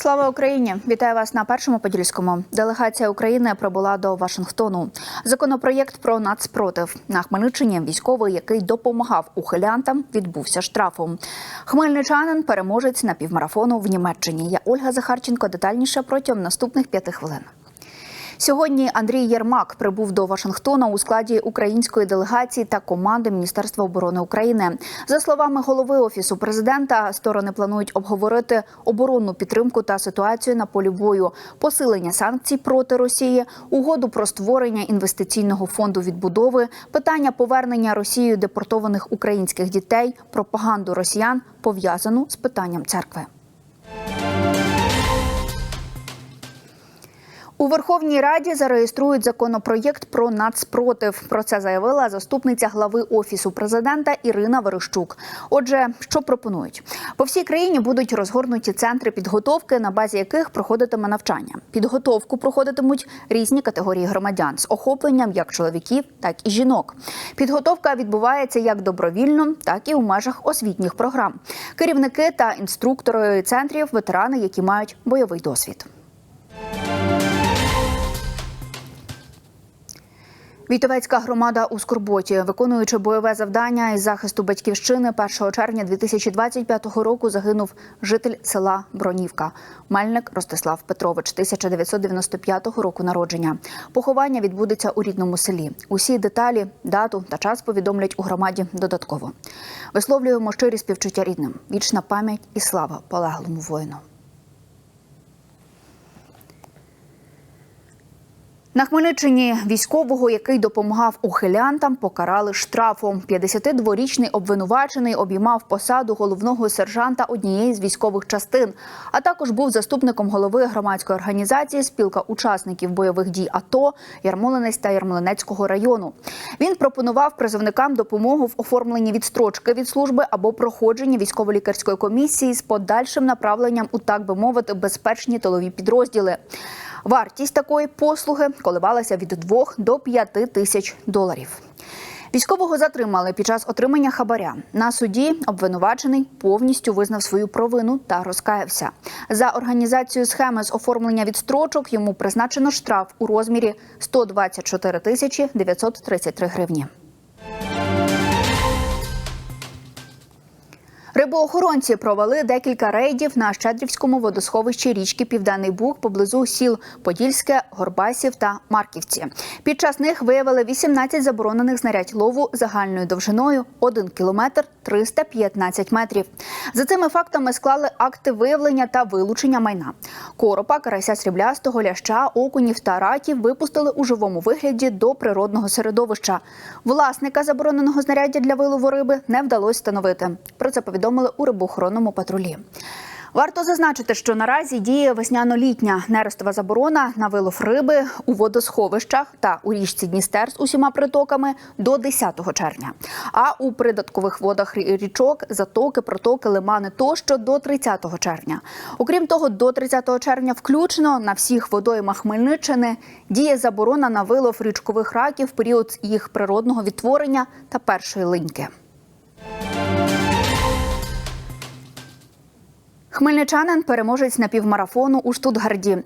Слава Україні! Вітаю вас на першому подільському. Делегація України прибула до Вашингтону. Законопроєкт про нацпротив на Хмельниччині. Військовий, який допомагав ухилянтам, відбувся штрафом. Хмельничанин переможець на півмарафону в Німеччині. Я Ольга Захарченко. Детальніше протягом наступних п'яти хвилин. Сьогодні Андрій Єрмак прибув до Вашингтона у складі української делегації та команди Міністерства оборони України. За словами голови офісу президента, сторони планують обговорити оборонну підтримку та ситуацію на полі бою, посилення санкцій проти Росії, угоду про створення інвестиційного фонду відбудови, питання повернення Росією депортованих українських дітей, пропаганду росіян пов'язану з питанням церкви. Верховній Раді зареєструють законопроєкт про нацпротив. Про це заявила заступниця глави офісу президента Ірина Верещук. Отже, що пропонують по всій країні будуть розгорнуті центри підготовки, на базі яких проходитиме навчання. Підготовку проходитимуть різні категорії громадян з охопленням як чоловіків, так і жінок. Підготовка відбувається як добровільно, так і у межах освітніх програм. Керівники та інструктори центрів ветерани, які мають бойовий досвід. Вітовецька громада у Скорботі, виконуючи бойове завдання із захисту батьківщини 1 червня 2025 року, загинув житель села Бронівка, Мельник Ростислав Петрович, 1995 року народження. Поховання відбудеться у рідному селі. Усі деталі, дату та час повідомлять у громаді додатково. Висловлюємо щирі співчуття рідним. Вічна пам'ять і слава полеглому воїну. На Хмельниччині військового, який допомагав ухилянтам, покарали штрафом. 52-річний обвинувачений обіймав посаду головного сержанта однієї з військових частин, а також був заступником голови громадської організації Спілка учасників бойових дій АТО Ярмолинець та Ярмолинецького району. Він пропонував призовникам допомогу в оформленні відстрочки від служби або проходженні військово-лікарської комісії з подальшим направленням у так би мовити безпечні тилові підрозділи. Вартість такої послуги коливалася від 2 до 5 тисяч доларів. Військового затримали під час отримання хабаря. На суді обвинувачений повністю визнав свою провину та розкаявся. За організацію схеми з оформлення відстрочок йому призначено штраф у розмірі 124 тисячі 933 гривні. Рибоохоронці провели декілька рейдів на Щедрівському водосховищі річки Південний Буг поблизу сіл Подільське, Горбасів та Марківці. Під час них виявили 18 заборонених знарядь лову загальною довжиною 1 кілометр 315 метрів. За цими фактами склали акти виявлення та вилучення майна. Коропа, карася сріблястого, ляща, окунів та раків випустили у живому вигляді до природного середовища. Власника забороненого знаряддя для вилову риби не вдалося встановити. Про це повідомили у рибоохоронному патрулі. Варто зазначити, що наразі діє весняно-літня нерестова заборона на вилов риби у водосховищах та у річці Дністер з усіма притоками до 10 червня. А у придаткових водах річок, затоки, протоки, лимани тощо до 30 червня. Окрім того, до 30 червня включно на всіх водоймах Хмельниччини діє заборона на вилов річкових раків в період їх природного відтворення та першої линьки. Хмельничанин переможець напівмарафону у Штутгарді.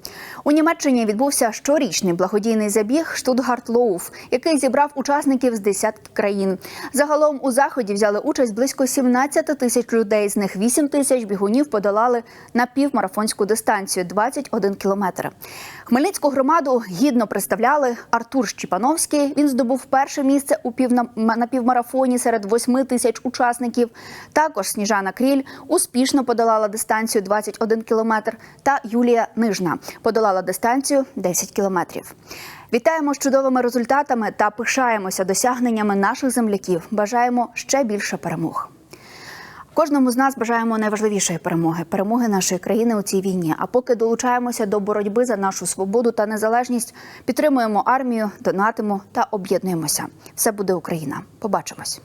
У Німеччині відбувся щорічний благодійний забіг Штутгарт Лоуф, який зібрав учасників з десятки країн. Загалом у заході взяли участь близько 17 тисяч людей. З них 8 тисяч бігунів подолали напівмарафонську дистанцію 21 кілометр. Хмельницьку громаду гідно представляли Артур Щіпановський. Він здобув перше місце у напівмарафоні серед 8 тисяч учасників. Також Сніжана Кріль успішно подолала дистанцію дистанцію 21 кілометр, та Юлія Нижна подолала дистанцію 10 кілометрів. Вітаємо з чудовими результатами та пишаємося досягненнями наших земляків. Бажаємо ще більше перемог. Кожному з нас бажаємо найважливішої перемоги перемоги нашої країни у цій війні. А поки долучаємося до боротьби за нашу свободу та незалежність, підтримуємо армію, донатимо та об'єднуємося. Все буде Україна. Побачимось.